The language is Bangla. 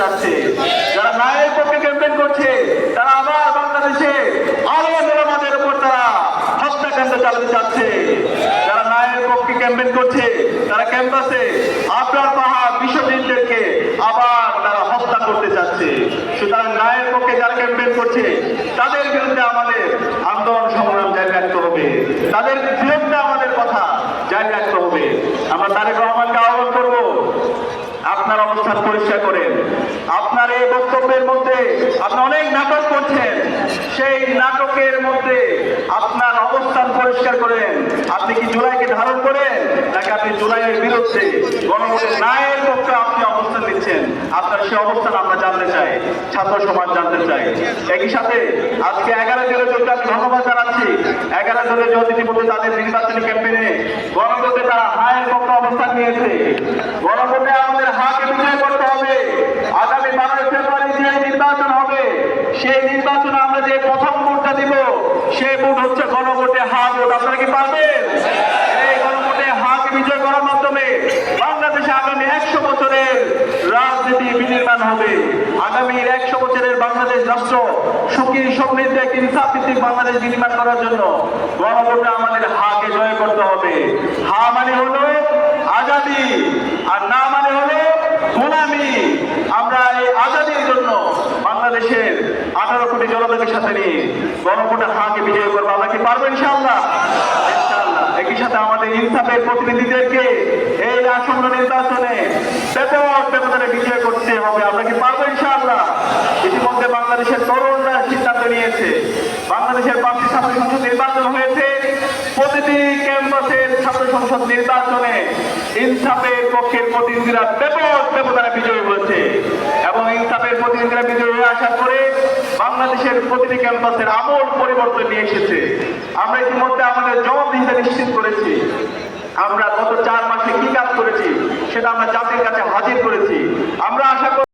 চাচ্ছে যারা ন্যায়ের পক্ষে ক্যাম্পেইন করছে, তারা আবার বাংলাদেশে আরও মেরামতের উপর তারা হত্যাকাণ্ড চালাতে চাচ্ছে। যারা ন্যায়ের পক্ষে ক্যাম্পেইন করছে, তারা ক্যাম্পাসে আপনার পাহাড় বিশ্বজিৎদেরকে আবার তারা হত্যা করতে চাচ্ছে। সুতরাং ন্যায়ের পক্ষে যারা ক্যাম্পেন করছে, তাদের বিরুদ্ধে আমাদের আন্দোলন সংগ্রাম জারি রাখতে হবে। তাদের বিরুদ্ধে আমাদের কথা জারি রাখতে হবে। আমরা তারেক রহমানকে আহ্বান আপনার অবস্থান পরিষ্কার করেন। আপনার এই বক্তব্যের মধ্যে আপনি অনেক নাটক করছেন। সেই নাটকের মধ্যে আপনার অবস্থান পরিষ্কার করেন। আপনি কি জুলাইকে ধারণ করেন? নাকি আপনি জুলাইয়ের বিরুদ্ধে গণভোটের ন্যায়ের পক্ষে আপনি অবস্থান নিচ্ছেন? আপনার সে অবস্থান আমরা জানতে চাই, ছাত্র সমাজ জানতে চাই। একই সাথে আজকে এগারো জনের জন্য আমি ধন্যবাদ জানাচ্ছি। এগারো জনের ইতিমধ্যে তাদের নির্বাচনী ক্যাম্পেইনে গণভোটে তারা হায়ের পক্ষে অবস্থান নিয়েছে গণভোটে আমাদের হাকে বিজয় করতে হবে আগামী বারোই ফেব্রুয়ারি যে নির্বাচন হবে সেই নির্বাচনে আমরা যে প্রথম ভোটটা দিব। সেই ভোট হচ্ছে গণভোটে হা ভোট। আপনারা কি পারবেন? এই গণভোটে হাকে বিজয় করার মাধ্যমে বাংলাদেশে আগামী একশো বছরের রাজনীতি বিনির্মাণ হবে। আগামী একশো বছরের বাংলাদেশ রাষ্ট্র সুখী, সমৃদ্ধ এক ইনসাফ ভিত্তিক বাংলাদেশ বিনির্মাণ করার জন্য গণভোটে আমাদের হাকে জয় করতে হবে। হা মানে হলো আজাদি, আর না মানে হলো গোলামি আমরা এই আজাদির জন্য বাংলাদেশের আঠারো কোটি জনতাকে সাথে নিয়ে গণভোটে হাকে বিজয় করব আমরা কি পারব ইনশাআল্লাহ? একই সাথে আমাদের ইনসাফের প্রতিনিধিদেরকে এই আসন্ন নির্বাচনে ব্যাপক ব্যবধানে বিজয় করতে হবে, আমরা কি পারব ইনশাআল্লাহ? ইতিমধ্যে বাংলাদেশের তরুণরা সিদ্ধান্ত নিয়েছে, বাংলাদেশের পাঁচটি ছাত্র সংসদ নির্বাচন হয়েছে। প্রতিটি ক্যাম্পাসের ছাত্র সংসদ নির্বাচনে ইনসাফের পক্ষের প্রতিনিধিরা ব্যাপক ব্যবধানে বিজয়ী হয়েছে এবং ইনসাফের প্রতিনিধিরা বিজয়ী হয়ে আসার পরে বাংলাদেশের প্রতিটি ক্যাম্পাসের আমূল পরিবর্তন নিয়ে এসেছে। আমরা ইতিমধ্যে আমাদের জবাবদিহিতা নিশ্চিত করেছি। আমরা গত চার মাসে কি কাজ করেছি, সেটা আমরা জাতির কাছে